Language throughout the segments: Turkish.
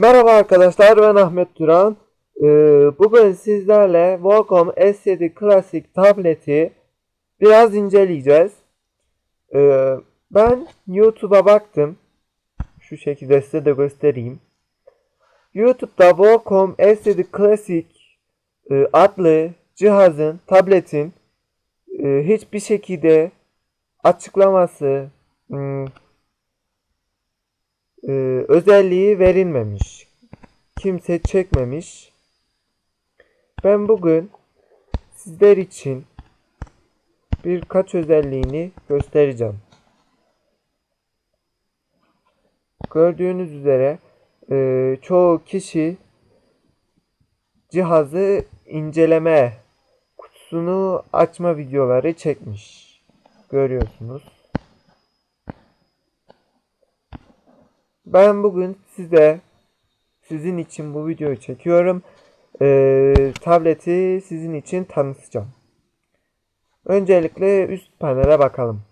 Merhaba arkadaşlar ben Ahmet Duran. Ee, bugün sizlerle Wacom S7 Classic tableti biraz inceleyeceğiz. Ee, ben YouTube'a baktım. Şu şekilde size de göstereyim. YouTube'da Wacom S7 Classic e, adlı cihazın, tabletin e, hiçbir şekilde açıklaması, hmm, e, özelliği verilmemiş. Kimse çekmemiş. Ben bugün sizler için birkaç özelliğini göstereceğim. Gördüğünüz üzere e, çoğu kişi cihazı inceleme kutusunu açma videoları çekmiş. Görüyorsunuz. Ben bugün size sizin için bu videoyu çekiyorum. Ee, tableti sizin için tanıtacağım. Öncelikle üst panele bakalım.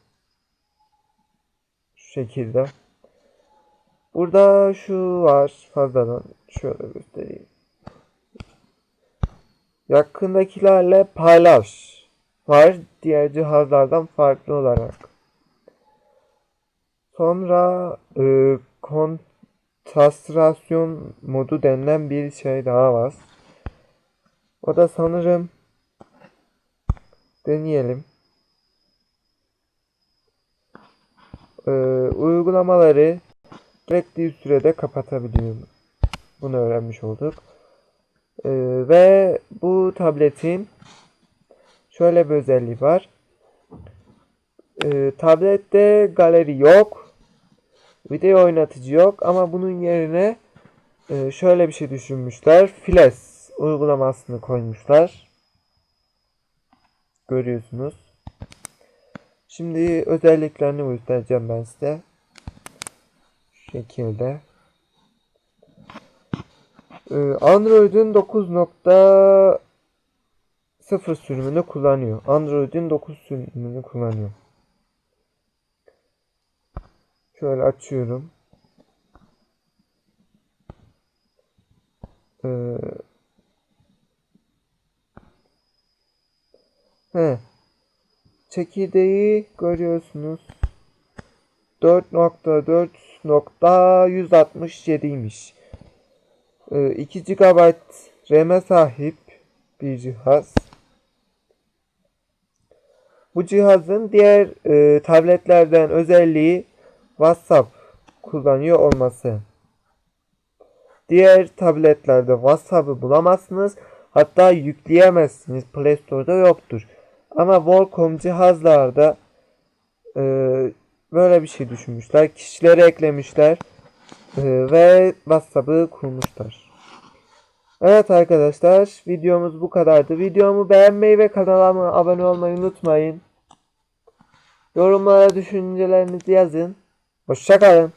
Şu şekilde. Burada şu var fazladan. Şöyle göstereyim. Yakındakilerle paylaş var diğer cihazlardan farklı olarak. Sonra e, kontrastrasyon modu denilen bir şey daha var. O da sanırım deneyelim. E, uygulamaları gerektiği sürede kapatabiliyorum. Bunu öğrenmiş olduk. E, ve bu tabletin şöyle bir özelliği var. E, tablette galeri yok. Video oynatıcı yok ama bunun yerine e, şöyle bir şey düşünmüşler. Flash uygulamasını koymuşlar. Görüyorsunuz. Şimdi özelliklerini göstereceğim ben size. Şu şekilde. E, Android'in 9.0 sürümünü kullanıyor. Android'in 9 sürümünü kullanıyor. Şöyle açıyorum. Ee, he. Çekirdeği görüyorsunuz. 4.4.167'ymiş. Ee, 2 GB RAM'e sahip bir cihaz. Bu cihazın diğer e, tabletlerden özelliği WhatsApp kullanıyor olması. Diğer tabletlerde WhatsApp'ı bulamazsınız. Hatta yükleyemezsiniz. Play Store'da yoktur. Ama Wacom cihazlarda e, böyle bir şey düşünmüşler. Kişileri eklemişler e, ve WhatsApp'ı kurmuşlar. Evet arkadaşlar videomuz bu kadardı. Videomu beğenmeyi ve kanalıma abone olmayı unutmayın. Yorumlara düşüncelerinizi yazın. उसका कारण